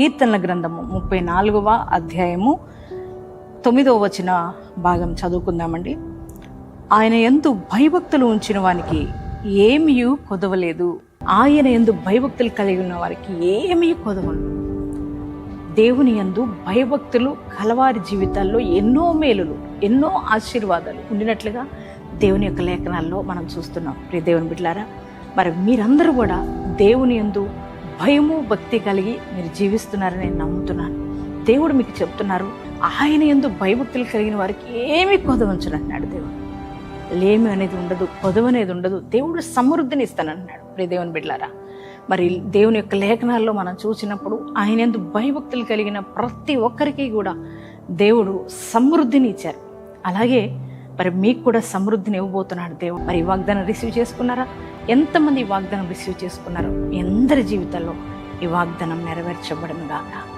కీర్తనల గ్రంథము ముప్పై నాలుగవ అధ్యాయము తొమ్మిదవ వచన భాగం చదువుకుందామండి. ఆయన ఎందు భయభక్తులు ఉంచిన వానికి ఏమీ కొదవలేదు. ఆయన ఎందు భయభక్తులు కలిగి ఉన్న వారికి ఏమీ కొదవలు దేవుని యందు భయభక్తులు కలవారి జీవితాల్లో ఎన్నో మేలులు ఎన్నో ఆశీర్వాదాలు ఉండినట్లుగా దేవుని యొక్క లేఖనాల్లో మనం చూస్తున్నాం. ప్రియ దేవుని బిడ్డలారా మరి మీరందరూ కూడా దేవుని యందు భయము భక్తి కలిగి మీరు జీవిస్తున్నారని నేను నమ్ముతున్నాను. దేవుడు మీకు చెప్తున్నారు ఆయన ఎందు భయభక్తులు కలిగిన వారికి ఏమీ కొదవంచనంటున్నాడు దేవుడు. లేమి అనేది ఉండదు కొదవ అనేది ఉండదు. దేవుడు సమృద్ధిని ఇస్తానన్నాడు. ప్రే దేవుని బిడ్డారా మరి దేవుని యొక్క లేఖనాల్లో మనం చూసినప్పుడు ఆయన ఎందు భయభక్తులు కలిగిన ప్రతి ఒక్కరికి కూడా దేవుడు సమృద్ధిని ఇచ్చారు. అలాగే మరి మీకు కూడా సమృద్ధిని ఇవ్వబోతున్నాడు దేవుడు. మరి ఈ వాగ్దానం రిసీవ్ చేసుకున్నారా? ఎంతమంది ఈ వాగ్దానం రిసీవ్ చేసుకున్నారో మీ అందరి జీవితాల్లో ఈ వాగ్దానం నెరవేర్చబడను గాక.